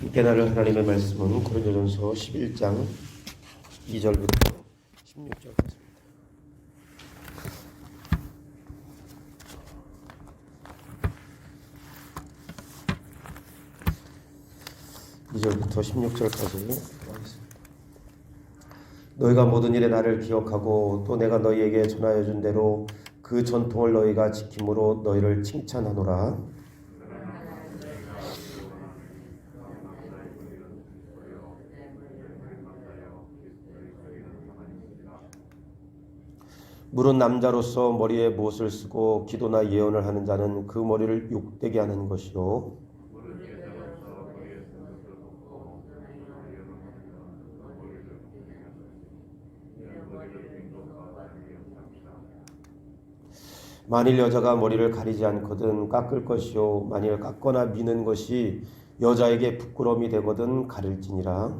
함께 나를 하나님의 말씀은 고린도전서 11장 2절부터 16절까지입니다. 이절부터 16절까지 하겠습니다. 너희가 모든 일에 나를 기억하고 또 내가 너희에게 전하여 준 대로 그 전통을 너희가 지킴으로 너희를 칭찬하노라. 물은 남자로서 머리에 못을 쓰고 기도나 예언을 하는 자는 그 머리를 욕되게 하는 것이요. 만일 여자가 머리를 가리지 않거든 깎을 것이요 만일 깎거나 미는 것이 여자에게 부끄러움이 되거든 가릴지니라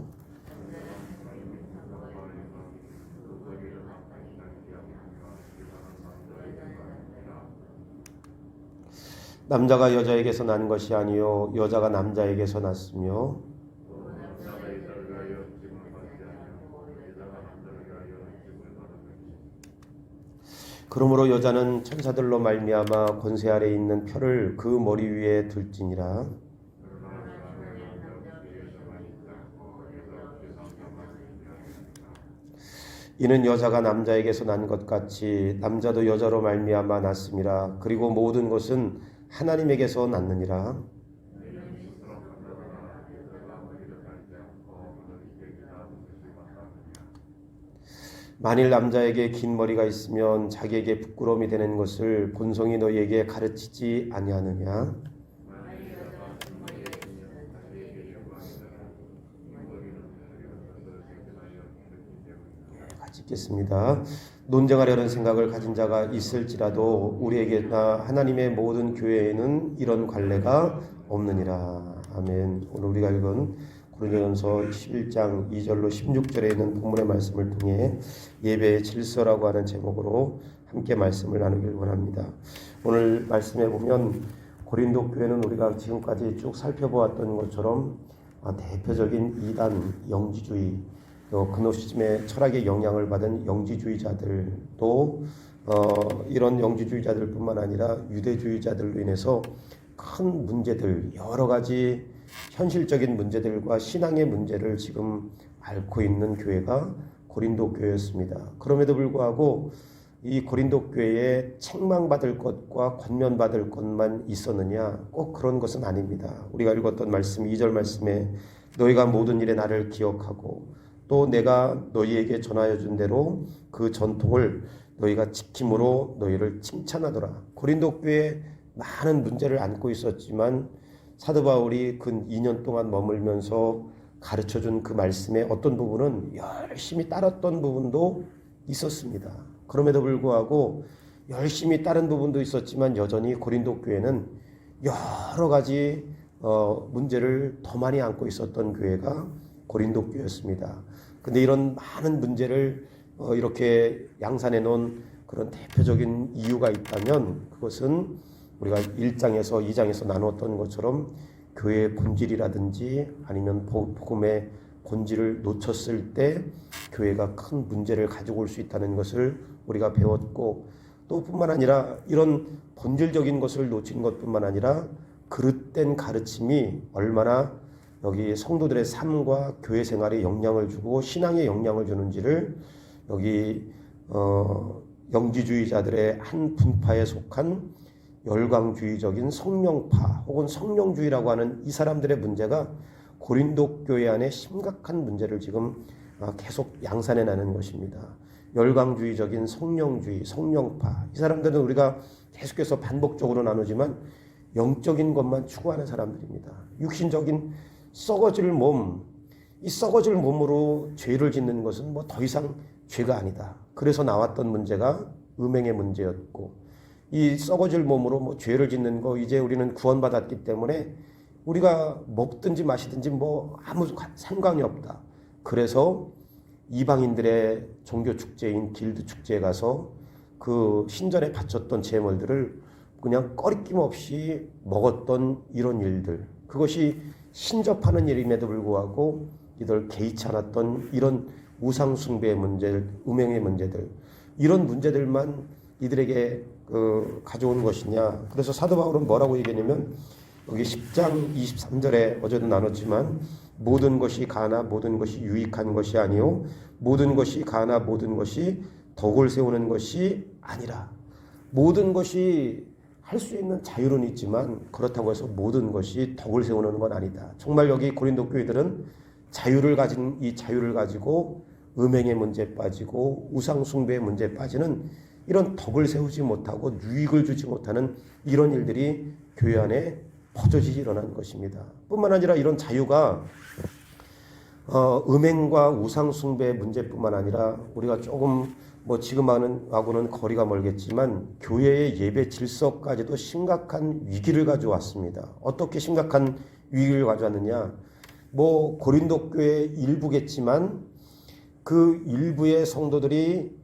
남자가 여자에게서 난 것이 아니요 여자가 남자에게서 났으며 그러므로 여자는 천사들로 말미암아 권세 아래 있는 표를 그 머리 위에 둘지니라. 이는 여자가 남자에게서 난 것 같이 남자도 여자로 말미암아 났음이라 그리고 모든 것은 하나님에게서 났느니라 만일 남자에게 긴 머리가 있으면 자기에게 부끄러움이 되는 것을 본성이 너희에게 가르치지 아니하느냐 같이 읽겠습니다. 논쟁하려는 생각을 가진 자가 있을지라도 우리에게나 하나님의 모든 교회에는 이런 관례가 없느니라. 아멘. 오늘 우리가 읽은 고린도전서 11장 2절로 16절에 있는 본문의 말씀을 통해 예배의 질서라고 하는 제목으로 함께 말씀을 나누길 원합니다. 오늘 말씀에 보면 고린도 교회는 우리가 지금까지 쭉 살펴보았던 것처럼 아, 대표적인 이단 영지주의 또 그노시즘의 철학의 영향을 받은 영지주의자들 또 어, 이런 영지주의자들뿐만 아니라 유대주의자들로 인해서 큰 문제들 여러 가지 현실적인 문제들과 신앙의 문제를 지금 앓고 있는 교회가 고린도 교회였습니다. 그럼에도 불구하고 이 고린도 교회에 책망받을 것과 권면받을 것만 있었느냐? 꼭 그런 것은 아닙니다. 우리가 읽었던 말씀 2절 말씀에 너희가 모든 일에 나를 기억하고 또 내가 너희에게 전하여 준 대로 그 전통을 너희가 지킴으로 너희를 칭찬하더라. 고린도 교회에 많은 문제를 안고 있었지만 사도 바울이 근 2년 동안 머물면서 가르쳐 준 그 말씀의 어떤 부분은 열심히 따랐던 부분도 있었습니다. 그럼에도 불구하고 열심히 따른 부분도 있었지만 여전히 고린도 교회는 여러 가지 어, 문제를 더 많이 안고 있었던 교회가 고린도 교회였습니다. 근데 이런 많은 문제를 어, 이렇게 양산해 놓은 그런 대표적인 이유가 있다면 그것은 우리가 1장에서 2장에서 나누었던 것처럼 교회의 본질이라든지 아니면 복음의 본질을 놓쳤을 때 교회가 큰 문제를 가지고 올 수 있다는 것을 우리가 배웠고 또 뿐만 아니라 이런 본질적인 것을 놓친 것뿐만 아니라 그릇된 가르침이 얼마나 여기 성도들의 삶과 교회 생활에 영향을 주고 신앙에 영향을 주는지를 여기 어, 영지주의자들의 한 분파에 속한 열광주의적인 성령파 혹은 성령주의라고 하는 이 사람들의 문제가 고린도 교회 안에 심각한 문제를 지금 아, 계속 양산해 나는 것입니다. 열광주의적인 성령주의, 성령파. 이 사람들은 우리가 계속해서 반복적으로 나누지만 영적인 것만 추구하는 사람들입니다. 육신적인 썩어질 몸, 이 썩어질 몸으로 죄를 짓는 것은 뭐 더 이상 죄가 아니다. 그래서 나왔던 문제가 음행의 문제였고, 이 썩어질 몸으로 뭐 죄를 짓는 거 이제 우리는 구원받았기 때문에 우리가 먹든지 마시든지 뭐 아무 상관이 없다. 그래서 이방인들의 종교 축제인 길드 축제에 가서 그 신전에 바쳤던 제물들을 그냥 꺼리낌 없이 먹었던 이런 일들. 그것이 신접하는 일임에도 불구하고 이들 개의치 않았던 이런 우상 숭배의 문제, 음행의 문제들 이런 문제들만 이들에게 그 가져온 것이냐. 그래서 사도 바울은 뭐라고 얘기하냐면 여기 10장 23절에 어제도 나눴지만 모든 것이 가나 모든 것이 유익한 것이 아니요 모든 것이 가나 모든 것이 덕을 세우는 것이 아니라 모든 것이 할 수 있는 자유는 있지만 그렇다고 해서 모든 것이 덕을 세우는 건 아니다. 정말 여기 고린도 교회들은 자유를 가진 이 자유를 가지고 음행의 문제에 빠지고 우상 숭배의 문제에 빠지는 이런 덕을 세우지 못하고 유익을 주지 못하는 이런 일들이 교회 안에 퍼져지 일어난 것입니다. 뿐만 아니라 이런 자유가 어, 음행과 우상 숭배의 문제뿐만 아니라 우리가 조금 뭐 지금하는 하고는 거리가 멀겠지만 교회의 예배 질서까지도 심각한 위기를 가져왔습니다. 어떻게 심각한 위기를 가져왔느냐? 뭐 고린도 교회 일부겠지만 그 일부의 성도들이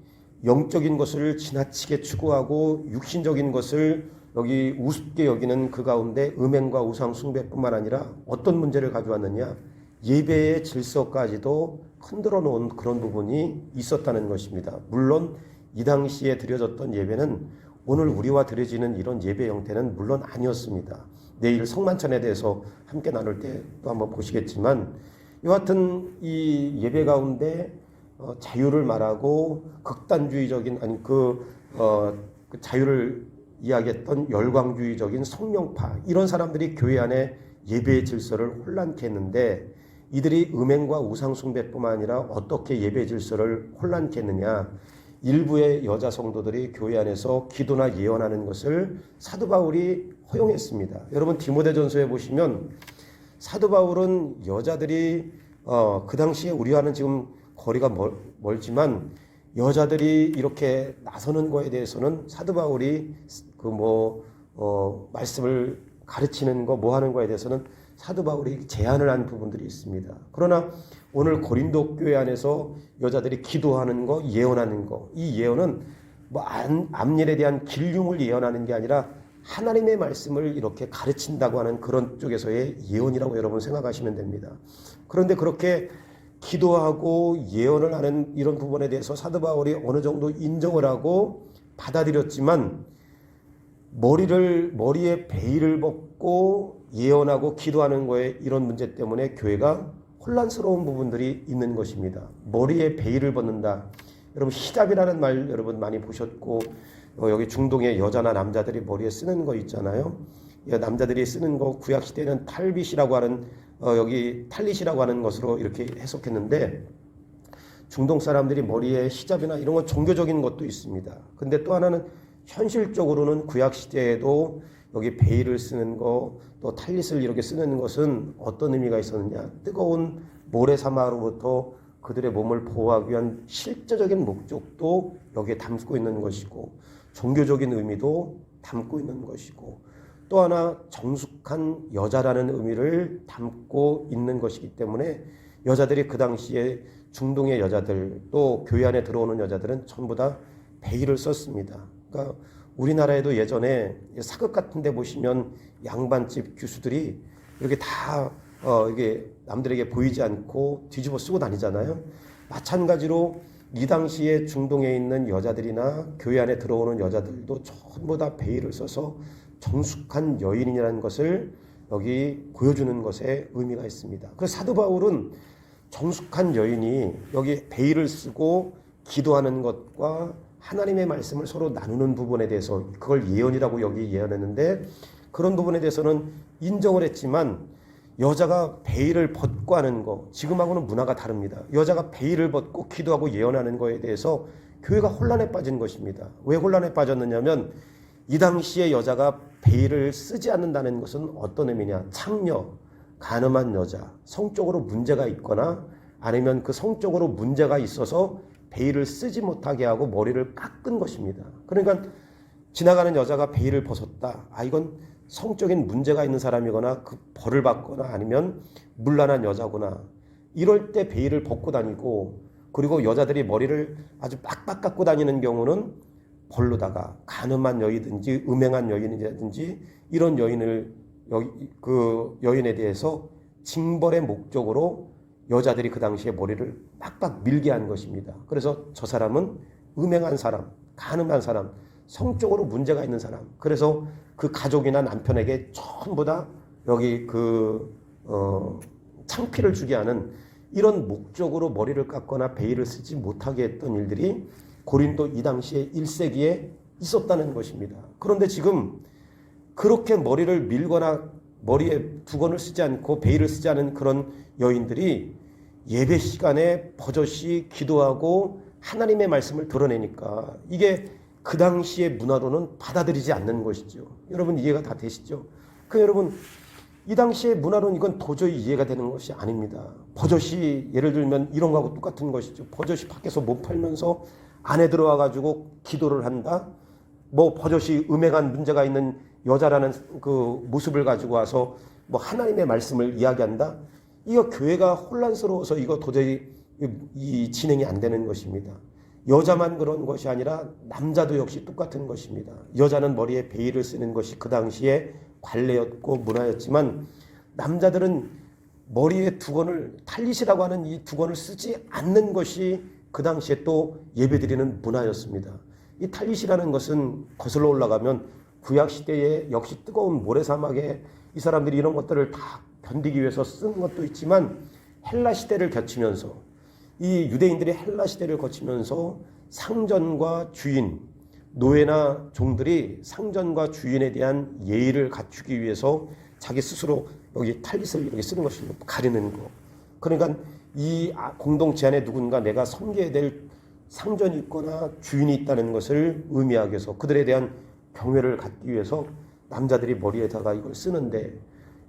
영적인 것을 지나치게 추구하고 육신적인 것을 여기 우습게 여기는 그 가운데 음행과 우상 숭배뿐만 아니라 어떤 문제를 가져왔느냐? 예배의 질서까지도 흔들어 놓은 그런 부분이 있었다는 것입니다. 물론 이 당시에 드려졌던 예배는 오늘 우리와 드려지는 이런 예배 형태는 물론 아니었습니다. 내일 성만찬에 대해서 함께 나눌 때 또 한번 보시겠지만 여하튼 이 예배 가운데 어, 자유를 말하고 극단주의적인 아니 그, 어, 그 자유를 이야기했던 열광주의적인 성령파 이런 사람들이 교회 안에 예배의 질서를 혼란케 했는데 이들이 음행과 우상숭배뿐만 아니라 어떻게 예배 질서를 혼란케 했느냐 일부의 여자 성도들이 교회 안에서 기도나 예언하는 것을 사도 바울이 허용했습니다. 여러분 디모데전서에 보시면 사도 바울은 여자들이 어, 그 당시에 우리와는 지금 거리가 멀, 멀지만 여자들이 이렇게 나서는 거에 대해서는 사도 바울이 그뭐 어, 말씀을 가르치는 거 뭐 하는 거에 대해서는 사도 바울이 제안을 한 부분들이 있습니다. 그러나 오늘 고린도 교회 안에서 여자들이 기도하는 거, 예언하는 거, 이 예언은 뭐 앞일에 대한 길흉을 예언하는 게 아니라 하나님의 말씀을 이렇게 가르친다고 하는 그런 쪽에서의 예언이라고 여러분 생각하시면 됩니다. 그런데 그렇게 기도하고 예언을 하는 이런 부분에 대해서 사도 바울이 어느 정도 인정을 하고 받아들였지만 머리를 머리에 베일을 벗고 예언하고 기도하는 거에 이런 문제 때문에 교회가 혼란스러운 부분들이 있는 것입니다. 머리에 베일을 벗는다. 여러분 히잡이라는 말 여러분 많이 보셨고 어, 여기 중동의 여자나 남자들이 머리에 쓰는 거 있잖아요. 남자들이 쓰는 거 구약 시대는 탈빗이라고 하는 어, 여기 탈릿이라고 하는 것으로 이렇게 해석했는데 중동 사람들이 머리에 히잡이나 이런 건 종교적인 것도 있습니다. 근데 또 하나는 현실적으로는 구약 시대에도 여기 베일을 쓰는 거, 또 탈릿을 이렇게 쓰는 것은 어떤 의미가 있었느냐? 뜨거운 모래사마로부터 그들의 몸을 보호하기 위한 실제적인 목적도 여기에 담고 있는 것이고, 종교적인 의미도 담고 있는 것이고, 또 하나 정숙한 여자라는 의미를 담고 있는 것이기 때문에 여자들이 그 당시에 중동의 여자들 또 교회 안에 들어오는 여자들은 전부 다 베일을 썼습니다. 그러니까 우리나라에도 예전에 사극 같은 데 보시면 양반집 교수들이 이렇게 다 어, 이게 남들에게 보이지 않고 뒤집어 쓰고 다니잖아요. 마찬가지로 이 당시에 중동에 있는 여자들이나 교회 안에 들어오는 여자들도 전부 다 베일을 써서 정숙한 여인이라는 것을 여기 보여주는 것에 의미가 있습니다. 그래서 사도 바울은 정숙한 여인이 여기 베일을 쓰고 기도하는 것과 하나님의 말씀을 서로 나누는 부분에 대해서 그걸 예언이라고 여기 예언했는데 그런 부분에 대해서는 인정을 했지만 여자가 베일을 벗고 하는 거 지금하고는 문화가 다릅니다. 여자가 베일을 벗고 기도하고 예언하는 거에 대해서 교회가 혼란에 빠진 것입니다. 왜 혼란에 빠졌느냐면 이 당시에 여자가 베일을 쓰지 않는다는 것은 어떤 의미냐? 창녀, 가늠한 여자, 성적으로 문제가 있거나 아니면 그 성적으로 문제가 있어서 베일을 쓰지 못하게 하고 머리를 깎은 것입니다. 그러니까 지나가는 여자가 베일을 벗었다. 아, 이건 성적인 문제가 있는 사람이거나 그 벌을 받거나 아니면 물란한 여자구나. 이럴 때 베일을 벗고 다니고 그리고 여자들이 머리를 아주 빡빡 깎고 다니는 경우는 벌로다가 가늠한 여인이든지 음행한 여인이라든지 이런 여인을 여기 그 여인에 대해서 징벌의 목적으로 여자들이 그 당시에 머리를 빡빡 밀게 한 것입니다. 그래서 저 사람은 음행한 사람, 가늠한 사람, 성적으로 문제가 있는 사람. 그래서 그 가족이나 남편에게 전부 다 여기 그, 어, 창피를 주게 하는 이런 목적으로 머리를 깎거나 베일을 쓰지 못하게 했던 일들이 고린도 이 당시에 1세기에 있었다는 것입니다. 그런데 지금 그렇게 머리를 밀거나 머리에 두건을 쓰지 않고 베일을 쓰지 않은 그런 여인들이 예배 시간에 버젓이 기도하고 하나님의 말씀을 드러내니까 이게 그 당시의 문화로는 받아들이지 않는 것이죠. 여러분 이해가 다 되시죠? 그 여러분 이 당시의 문화로는 이건 도저히 이해가 되는 것이 아닙니다. 버젓이 예를 들면 이런 거하고 똑같은 것이죠. 버젓이 밖에서 못 팔면서 안에 들어와 가지고 기도를 한다. 뭐 버젓이 음행한 문제가 있는 여자라는 그 모습을 가지고 와서 뭐 하나님의 말씀을 이야기한다. 이거 교회가 혼란스러워서 이거 도저히 이 진행이 안 되는 것입니다. 여자만 그런 것이 아니라 남자도 역시 똑같은 것입니다. 여자는 머리에 베일을 쓰는 것이 그 당시에 관례였고 문화였지만 남자들은 머리에 두건을 탈릿이라고 하는 이 두건을 쓰지 않는 것이 그 당시에 또 예배드리는 문화였습니다. 이 탈릿이라는 것은 거슬러 올라가면 구약 시대에 역시 뜨거운 모래 사막에 이 사람들이 이런 것들을 다 견디기 위해서 쓴 것도 있지만 헬라 시대를 거치면서 이 유대인들이 헬라 시대를 거치면서 상전과 주인, 노예나 종들이 상전과 주인에 대한 예의를 갖추기 위해서 자기 스스로 여기 탈릿을 이렇게 쓰는 것입니다. 가리는 거. 그러니까 이 공동체 안에 누군가 내가 섬겨야 될 상전이 있거나 주인이 있다는 것을 의미하기 위해서 그들에 대한 경외를 갖기 위해서 남자들이 머리에다가 이걸 쓰는데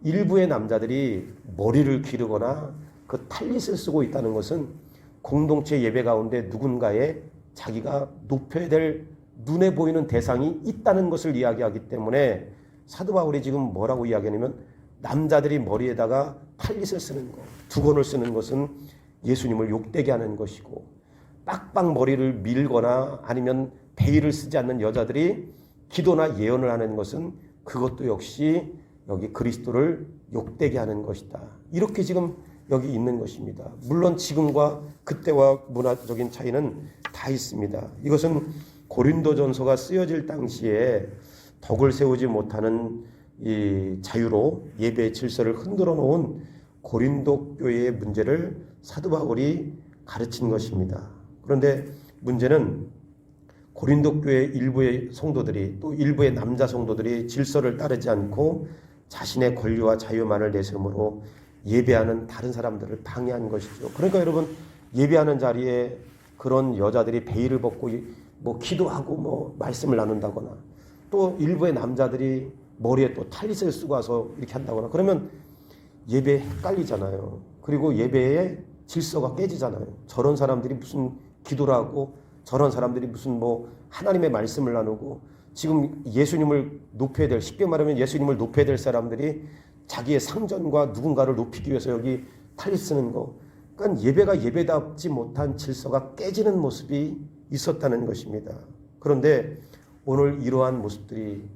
일부의 남자들이 머리를 기르거나 그 탈릿을 쓰고 있다는 것은 공동체 예배 가운데 누군가의 자기가 높여야 될 눈에 보이는 대상이 있다는 것을 이야기하기 때문에 사도 바울이 지금 뭐라고 이야기하냐면 남자들이 머리에다가 탈릿을 쓰는 것, 두건을 쓰는 것은 예수님을 욕되게 하는 것이고 빡빡 머리를 밀거나 아니면 베일을 쓰지 않는 여자들이 기도나 예언을 하는 것은 그것도 역시 여기 그리스도를 욕되게 하는 것이다. 이렇게 지금 여기 있는 것입니다. 물론 지금과 그때와 문화적인 차이는 다 있습니다. 이것은 고린도전서가 쓰여질 당시에 덕을 세우지 못하는 이 자유로 예배의 질서를 흔들어 놓은 고린도 교회의 문제를 사도 바울이 가르친 것입니다. 그런데 문제는 고린도 교회 일부의 성도들이 또 일부의 남자 성도들이 질서를 따르지 않고 자신의 권리와 자유만을 내세움으로 예배하는 다른 사람들을 방해한 것이죠. 그러니까 여러분 예배하는 자리에 그런 여자들이 베일을 벗고 뭐 기도하고 뭐 말씀을 나눈다거나 또 일부의 남자들이 머리에 또 탈릿을 쓰고 와서 이렇게 한다거나 그러면 예배 헷갈리잖아요. 그리고 예배의 질서가 깨지잖아요. 저런 사람들이 무슨 기도를 하고 저런 사람들이 무슨 뭐 하나님의 말씀을 나누고 지금 예수님을 높여야 될 쉽게 말하면 예수님을 높여야 될 사람들이 자기의 상전과 누군가를 높이기 위해서 여기 탈리 쓰는 거. 그러니까 예배가 예배답지 못한 질서가 깨지는 모습이 있었다는 것입니다. 그런데 오늘 이러한 모습들이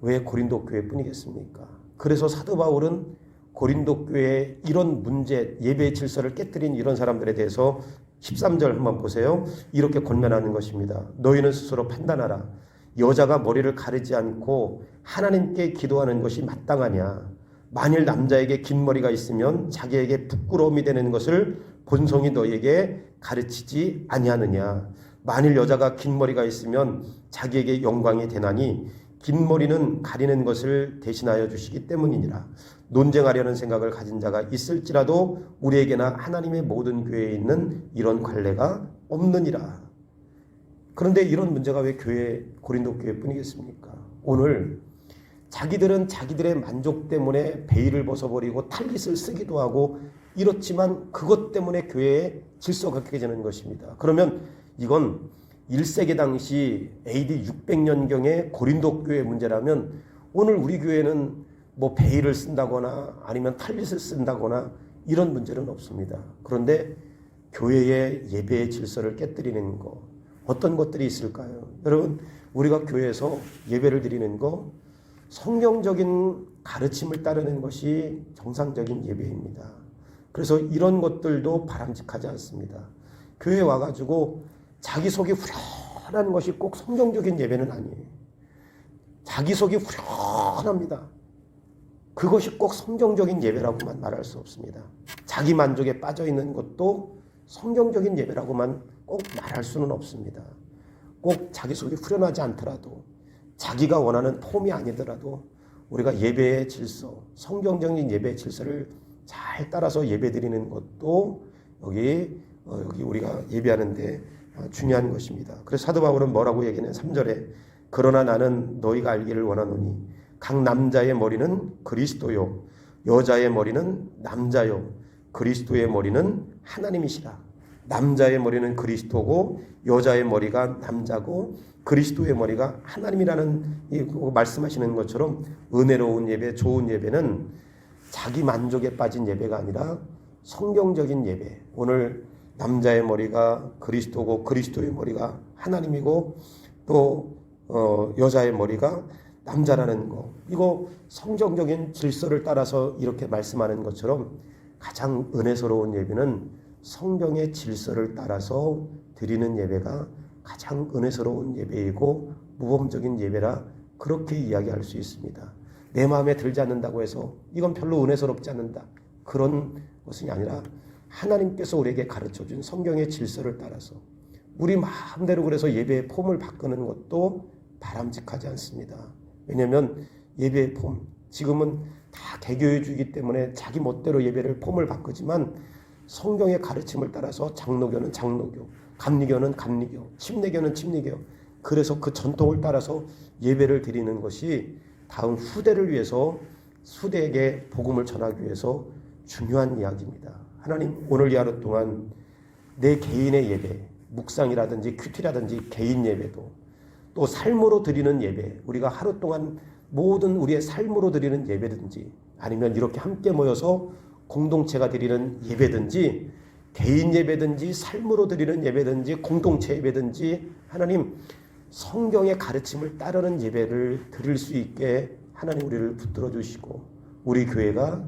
왜 고린도 교회뿐이겠습니까? 그래서 사도 바울은 고린도 교회의 이런 문제, 예배의 질서를 깨뜨린 이런 사람들에 대해서 13절 한번 보세요. 이렇게 권면하는 것입니다. 너희는 스스로 판단하라. 여자가 머리를 가리지 않고 하나님께 기도하는 것이 마땅하냐? 만일 남자에게 긴 머리가 있으면 자기에게 부끄러움이 되는 것을 본성이 너에게 가르치지 아니하느냐? 만일 여자가 긴 머리가 있으면 자기에게 영광이 되나니 긴 머리는 가리는 것을 대신하여 주시기 때문이니라. 논쟁하려는 생각을 가진 자가 있을지라도 우리에게나 하나님의 모든 교회에 있는 이런 관례가 없느니라. 그런데 이런 문제가 왜 교회 고린도 교회뿐이겠습니까? 오늘 자기들은 자기들의 만족 때문에 베일을 벗어버리고 탈릿을 쓰기도 하고 이렇지만 그것 때문에 교회에 질서가 깨지는 것입니다. 그러면 이건 1세기 당시 AD 600년경의 고린도 교회 문제라면 오늘 우리 교회는 뭐 베일을 쓴다거나 아니면 탈릿을 쓴다거나 이런 문제는 없습니다. 그런데 교회의 예배의 질서를 깨뜨리는 거 어떤 것들이 있을까요? 여러분 우리가 교회에서 예배를 드리는 거 성경적인 가르침을 따르는 것이 정상적인 예배입니다. 그래서 이런 것들도 바람직하지 않습니다. 교회 와가지고 자기 속이 후련한 것이 꼭 성경적인 예배는 아니에요. 자기 속이 후련합니다. 그것이 꼭 성경적인 예배라고만 말할 수 없습니다. 자기 만족에 빠져 있는 것도 성경적인 예배라고만 꼭 말할 수는 없습니다. 꼭 자기 속이 후련하지 않더라도 자기가 원하는 폼이 아니더라도 우리가 예배의 질서, 성경적인 예배의 질서를 잘 따라서 예배 드리는 것도 여기 어, 여기 우리가 예배하는데 어, 중요한 것입니다. 그래서 사도 바울은 뭐라고 얘기하냐? 3절에 그러나 나는 너희가 알기를 원하노니 각 남자의 머리는 그리스도요 여자의 머리는 남자요 그리스도의 머리는 하나님이시라. 남자의 머리는 그리스도고 여자의 머리가 남자고 그리스도의 머리가 하나님이라는 이 말씀하시는 것처럼 은혜로운 예배, 좋은 예배는 자기 만족에 빠진 예배가 아니라 성경적인 예배. 오늘 남자의 머리가 그리스도고 그리스도의 머리가 하나님이고 또 어, 여자의 머리가 남자라는 거. 이거 성경적인 질서를 따라서 이렇게 말씀하는 것처럼 가장 은혜스러운 예배는 성경의 질서를 따라서 드리는 예배가 가장 은혜스러운 예배이고 무범적인 예배라 그렇게 이야기할 수 있습니다. 내 마음에 들지 않는다고 해서 이건 별로 은혜스럽지 않는다. 그런 것이 아니라 하나님께서 우리에게 가르쳐 준 성경의 질서를 따라서 우리 마음대로 그래서 예배의 폼을 바꾸는 것도 바람직하지 않습니다. 왜냐하면 예배의 폼, 지금은 다 개교해주기 때문에 자기 멋대로 예배를 폼을 바꾸지만 성경의 가르침을 따라서 장로교는 장로교, 감리교는 감리교, 침례교는 침례교. 그래서 그 전통을 따라서 예배를 드리는 것이 다음 후대를 위해서 후대에게 복음을 전하기 위해서 중요한 이야기입니다. 하나님 오늘 이 하루 동안 내 개인의 예배, 묵상이라든지 큐티라든지 개인 예배도 또 삶으로 드리는 예배, 우리가 하루 동안 모든 우리의 삶으로 드리는 예배든지 아니면 이렇게 함께 모여서 공동체가 드리는 예배든지 개인 예배든지 삶으로 드리는 예배든지 공동체 예배든지 하나님 성경의 가르침을 따르는 예배를 드릴 수 있게 하나님 우리를 붙들어 주시고 우리 교회가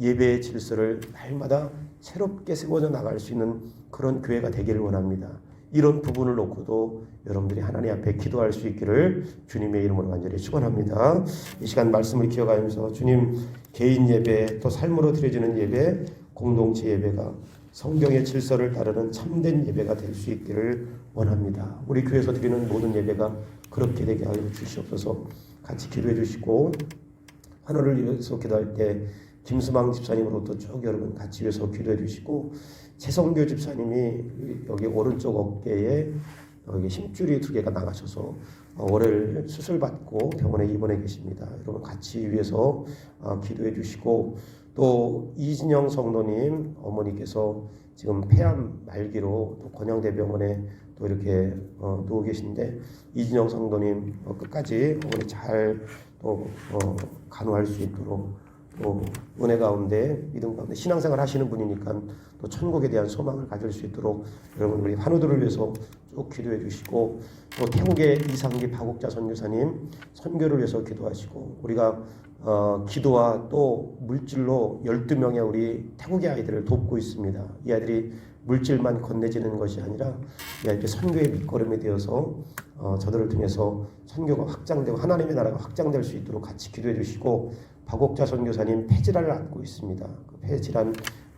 예배의 질서를 날마다 새롭게 세워져 나갈 수 있는 그런 교회가 되기를 원합니다. 이런 부분을 놓고도 여러분들이 하나님 앞에 기도할 수 있기를 주님의 이름으로 간절히 축원합니다. 이 시간 말씀을 기억하면서 주님 개인 예배 또 삶으로 드려지는 예배 공동체 예배가 성경의 질서를 따르는 참된 예배가 될 수 있기를 원합니다. 우리 교회에서 드리는 모든 예배가 그렇게 되게 하여 주시옵소서. 같이 기도해 주시고 하늘을 위해서 기도할 때 김수망 집사님으로부터 쭉 여러분 같이 위해서 기도해 주시고 최성교 집사님이 여기 오른쪽 어깨에 여기 힘줄이 두 개가 나가셔서 어, 월요일 수술 받고 병원에 입원해 계십니다. 여러분 같이 위해서 어, 기도해 주시고 또 이진영 성도님 어머니께서 지금 폐암 말기로 또 권양대병원에 또 이렇게 어, 누워 계신데 이진영 성도님 어, 끝까지 어머니 잘또 어, 간호할 수 있도록 또 은혜 가운데 믿음 가운데 신앙생활 하시는 분이니까 또 천국에 대한 소망을 가질 수 있도록 여러분 우리 환우들을 위해서 쭉 기도해 주시고 또 태국의 이상기 박옥자 선교사님 선교를 위해서 기도하시고 우리가 어, 기도와 또 물질로 12명의 우리 태국의 아이들을 돕고 있습니다. 이 아이들이 물질만 건네지는 것이 아니라 이 아이들이 선교의 밑거름이 되어서 어, 저들을 통해서 선교가 확장되고 하나님의 나라가 확장될 수 있도록 같이 기도해 주시고 박옥자 선교사님 폐질환을 앓고 있습니다. 그 폐질환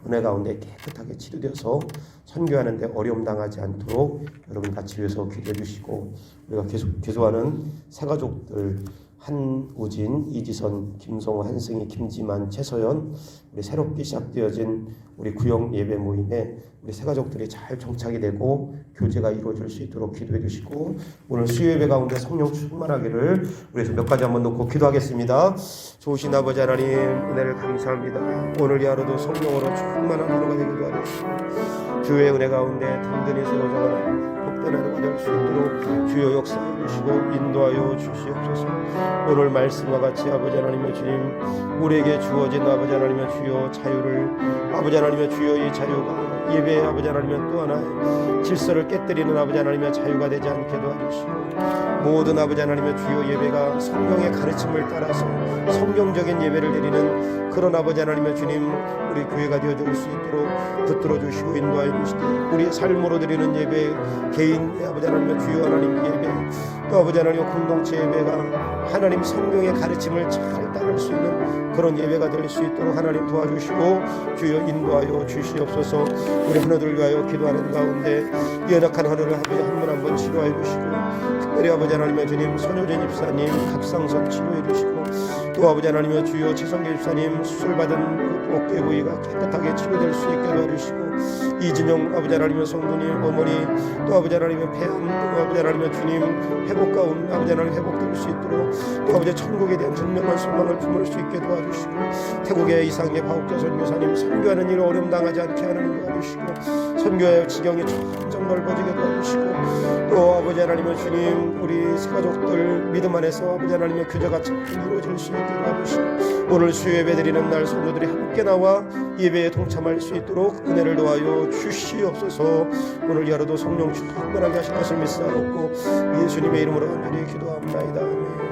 은혜 가운데 깨끗하게 치료되어서 선교하는데 어려움 당하지 않도록 여러분 같이 위해서 기도해 주시고 우리가 계속 기도하는 새 가족들 한우진, 이지선, 김성호, 한승희, 김지만, 최서연 우리 새롭게 시작되어진 우리 구역 예배 모임에 우리 새 가족들이 잘 정착이 되고 교제가 이루어질 수 있도록 기도해 주시고 오늘 수요 예배 가운데 성령 충만하기를 우리에서 몇 가지 한번 놓고 기도하겠습니다. 좋으신 아버지 하나님 은혜를 감사합니다. 오늘 이 하루도 성령으로 충만한 하루가 되기를 바랍니다. 주의 은혜 가운데 든든히 세워져가는 복 된 하루가 될수 있도록 주여 역사해 주시고 인도하여 주시옵소서. 오늘 말씀과 같이 아버지 하나님의 주님 우리에게 주어진 아버지 하나님의 주여 자유를 아버지 하나님의 주여 이 자유가 예배 아버지 하나님은 또 하나 질서를 깨뜨리는 아버지 하나님의 자유가 되지 않게 도와주시고 모든 아버지 하나님의 주요 예배가 성경의 가르침을 따라서 성경적인 예배를 드리는 그런 아버지 하나님의 주님 우리 교회가 되어줄 수 있도록 붙들어 주시고 인도하여 주시되 우리의 삶으로 드리는 예배 개인 아버지 하나님의 주요 하나님 예배 또 아버지 하나님 공동체 예배가 하나님 성경의 가르침을 잘 따를 수 있는 그런 예배가 될 수 있도록 하나님 도와주시고 주여 인도하여 주시옵소서. 우리 하나들 위하여 기도하는 가운데 연약한 하늘을 아버지 한분 한 분 치료해 주시고 특별히 아버지 하나님의 주님 손효진 집사님 갑상선 치료해 주시고 또 아버지 하나님의 주여 최성계 집사님 수술받은 그 어깨 부위가 깨끗하게 치료될 수 있게 도와주시고 이진영 아버지 하나님의 성도님 어머니 또 아버지 하나님의 폐암 또 아버지 하나님의 주님 회복 가운 아버지 하나님 회복될 수 있도록 또 아버지 천국에 대한 분명한 소망을 품을 수 있게 도와주시고 태국의 이상의 파국자 선 교사님 선교하는 일을 어려움 당하지 않게 하는 도와주시고 선교의 지경이 점점 넓어지게 도와주시고 또 아버지 하나님의 주님 우리 가족들 믿음 안에서 아버지 하나님의 교제가 잘 이루어질 수 있게 도와주시고 오늘 수요 예배 드리는 날 성도들이 함께 나와 예배에 동참할 수 있도록 은혜를 도와요 주시옵소서. 오늘 하루도 성령 충만하게 하실 것을 믿사옵고 예수님의 이름으로 간절히 기도합나이다. 아멘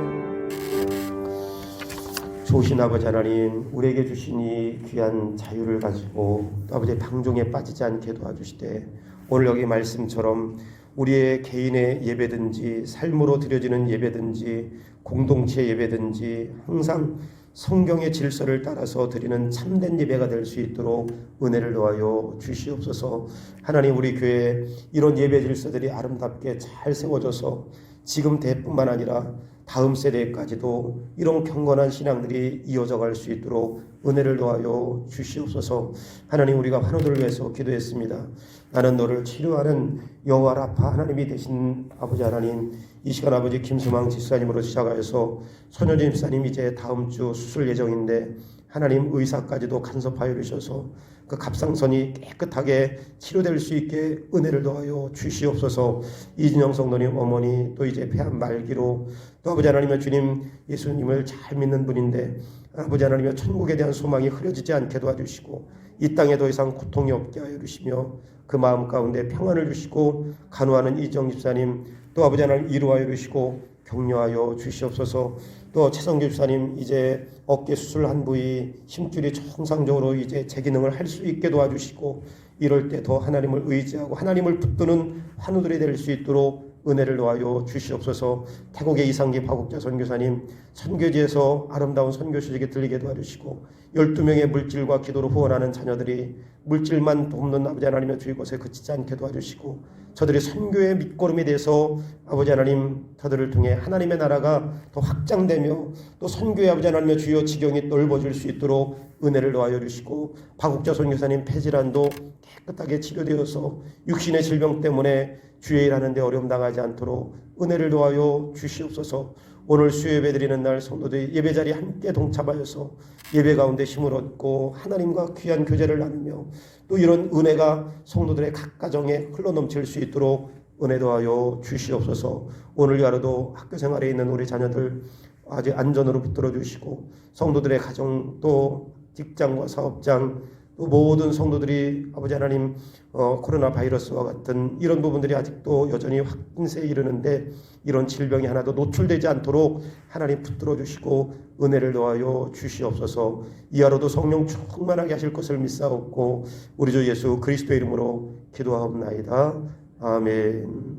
좋으신 아버지 하나님 우리에게 주신 이 귀한 자유를 가지고 또 아버지의 방종에 빠지지 않게 도와주시되 오늘 여기 말씀처럼 우리의 개인의 예배든지 삶으로 드려지는 예배든지 공동체 예배든지 항상 성경의 질서를 따라서 드리는 참된 예배가 될 수 있도록 은혜를 도와요 주시옵소서. 하나님 우리 교회 이런 예배 질서들이 아름답게 잘 세워져서 지금 대뿐만 아니라 다음 세대까지도 이런 경건한 신앙들이 이어져 갈 수 있도록 은혜를 도와요 주시옵소서. 하나님 우리가 환호를 위해서 기도했습니다. 나는 너를 치료하는 여호와 라파 하나님이 되신 아버지 하나님 이 시간 아버지 김수망 집사님으로 시작하여서 손효진 집사님 이제 다음 주 수술 예정인데 하나님 의사까지도 간섭하여 주셔서 그 갑상선이 깨끗하게 치료될 수 있게 은혜를 더하여 주시옵소서 이진영 성도님 어머니 또 이제 폐암 말기로 또 아버지 하나님의 주님 예수님을 잘 믿는 분인데 아버지 하나님의 천국에 대한 소망이 흐려지지 않게 도와주시고 이 땅에 더 이상 고통이 없게 하여 주시며 그 마음 가운데 평안을 주시고 간호하는 이정 집사님 또 아버지 하나님 이루하여 주시고 격려하여 주시옵소서. 또 최성규 집사님 이제 어깨 수술한 부위 힘줄이 정상적으로 이제 재기능을 할 수 있게 도와주시고 이럴 때 더 하나님을 의지하고 하나님을 붙드는 환우들이 될 수 있도록 은혜를 놓아요 주시옵소서. 태국의 이상기 파국자 선교사님 선교지에서 아름다운 선교 소식이 들리게 도와주시고 12명의 물질과 기도로 후원하는 자녀들이 물질만 돕는 아버지 하나님의 주의 곳에 그치지 않게 도와주시고 저들이 선교의 밑거름이 돼서 아버지 하나님 저들을 통해 하나님의 나라가 더 확장되며 또 선교의 아버지 하나님의 주요 지경이 넓어질 수 있도록 은혜를 놓아여 주시고 박국자 선교사님 폐질환도 깨끗하게 치료되어서 육신의 질병 때문에 주의 일하는데 어려움 당하지 않도록 은혜를 도하여 주시옵소서. 오늘 수요 예배 드리는 날 성도들이 예배 자리에 함께 동참하여서 예배 가운데 힘을 얻고 하나님과 귀한 교제를 나누며 또 이런 은혜가 성도들의 각 가정에 흘러넘칠 수 있도록 은혜 도하여 주시옵소서. 오늘 하루도 학교 생활에 있는 우리 자녀들 아주 안전으로 붙들어 주시고 성도들의 가정 또 직장과 사업장 또 모든 성도들이 아버지 하나님 어, 코로나 바이러스와 같은 이런 부분들이 아직도 여전히 확진세에 이르는데 이런 질병이 하나도 노출되지 않도록 하나님 붙들어 주시고 은혜를 도하여 주시옵소서. 이 하루도 성령 충만하게 하실 것을 믿사옵고 우리 주 예수 그리스도의 이름으로 기도하옵나이다. 아멘